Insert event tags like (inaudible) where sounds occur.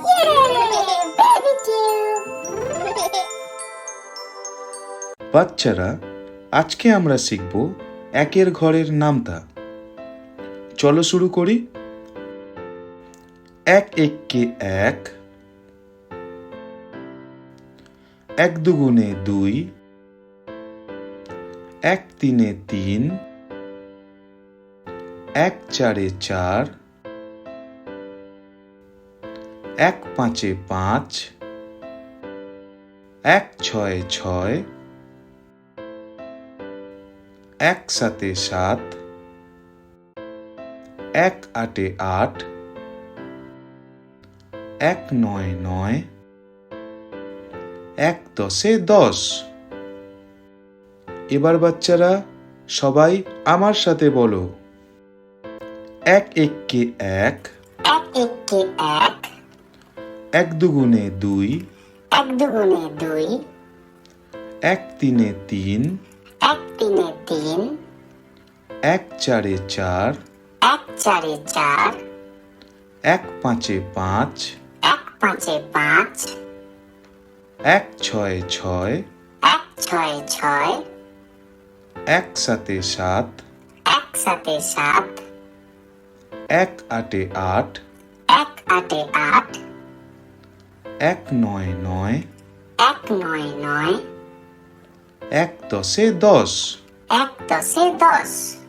(laughs) বাচ্চারা, আজকে আমরা শিখব একের ঘরের নামতা। চলো শুরু করি। এক এককে এক। এক দুগুণে দুই। এক তিনে তিন। এক চারে চার। এক পাঁচে পাঁচ, এক ছয়ে ছয়, এক সাতে সাত, এক আটে আট, এক নয় নয়, এক দশে দশ। এবার বাচ্চারা, সবাই আমার সাথে বলো। এক এককে এক এক এককে এক এক দুগুণে দুই এক দুগুণে দুই এক তিনে তিন এক তিনে তিন এক চারে চার এক চারে চার এক পাঁচে পাঁচ এক পাঁচে পাঁচ এক ছয়ে ছয় এক ছয় ছয় এক সাতে সাত এক সাতে সাত এক আটে আট এক আটে আট এক নয় নয় এক নয় নয় এক দশে দশ। এক দশে দশ।